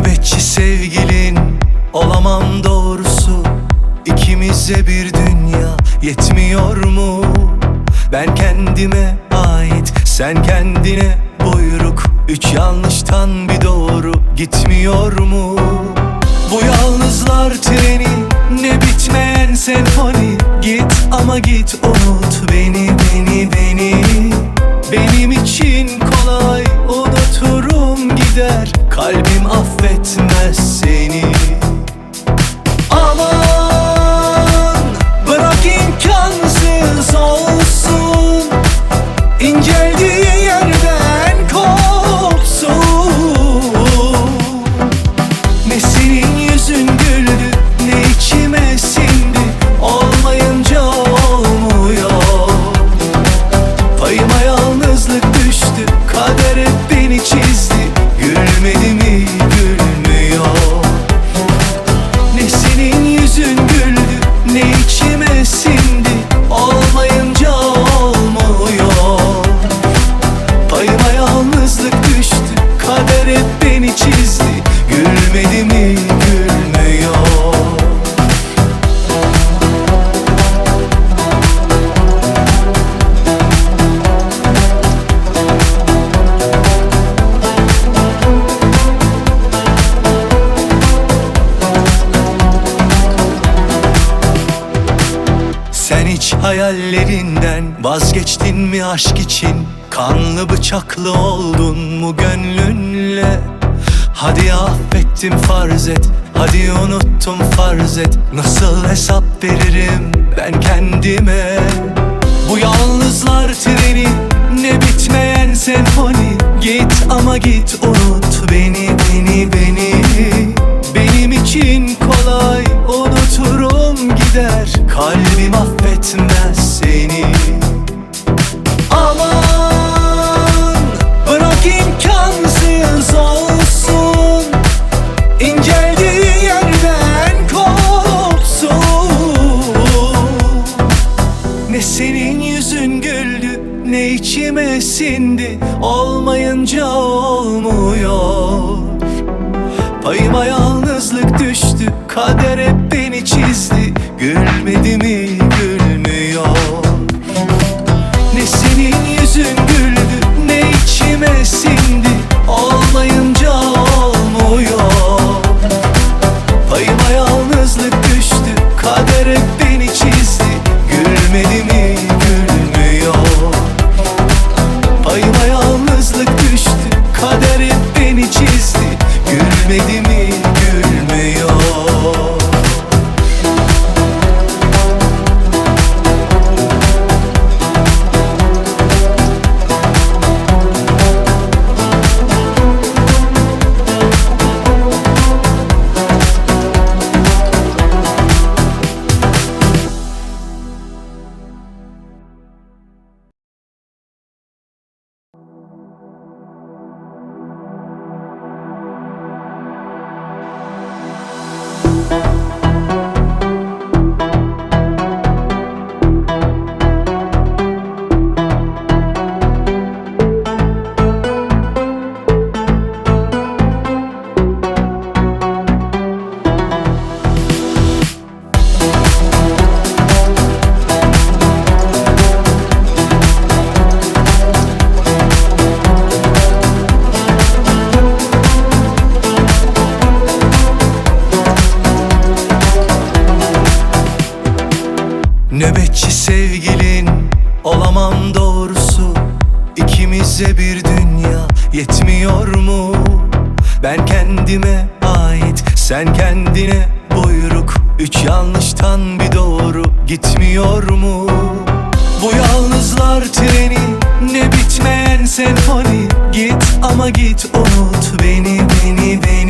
Nöbetçi sevgilin olamam doğrusu. İkimize bir dünya yetmiyor mu? Ben kendime ait, sen kendine buyruk. Üç yanlıştan bir doğru gitmiyor mu? Bu yalnızlar treni ne bitmeyen senfoni. Git ama git unut beni beni beni. Benim için kolay unuturum gider. Kalbim affetmez seni. Aman bırak imkansız olsun. İnceldiği yerden kopsun Ne senin yüzün güldü ne içime sindi. Olmayınca olmuyor. Payıma yalnızlık düştü Kader hep beni çizdi Sen hiç hayallerinden vazgeçtin mi aşk için? Kanlı bıçaklı oldun mu gönlünle? Hadi affettim farz et, hadi unuttum farz et Nasıl hesap veririm ben kendime? Bu yalnızlar treni ne bitmeyen senfoni Git ama git unut beni beni beni sindi Olmayınca olmuyor. Payıma yalnızlık düştü Kader hep Payıma yalnızlık düştü Kader hep beni çizdi. Gülmedi İkimize bir dünya yetmiyor mu? Ben kendime ait sen kendine buyruk Üç yanlıştan bir doğru gitmiyor mu? Bu yalnızlar treni ne bitmeyen senfoni Git ama git unut beni beni beni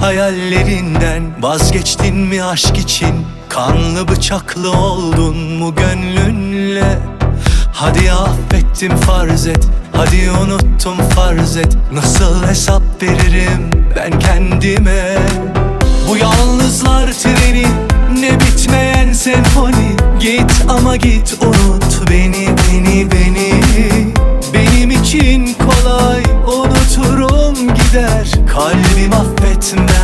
hayallerinden Vazgeçtin mi aşk için? Kanlı bıçaklı oldun mu gönlünle? Hadi affettim farz et. Hadi unuttum farz et. Nasıl hesap veririm ben kendime? Bu yalnızlar treni Ne bitmeyen senfoni Git ama git unut affetmez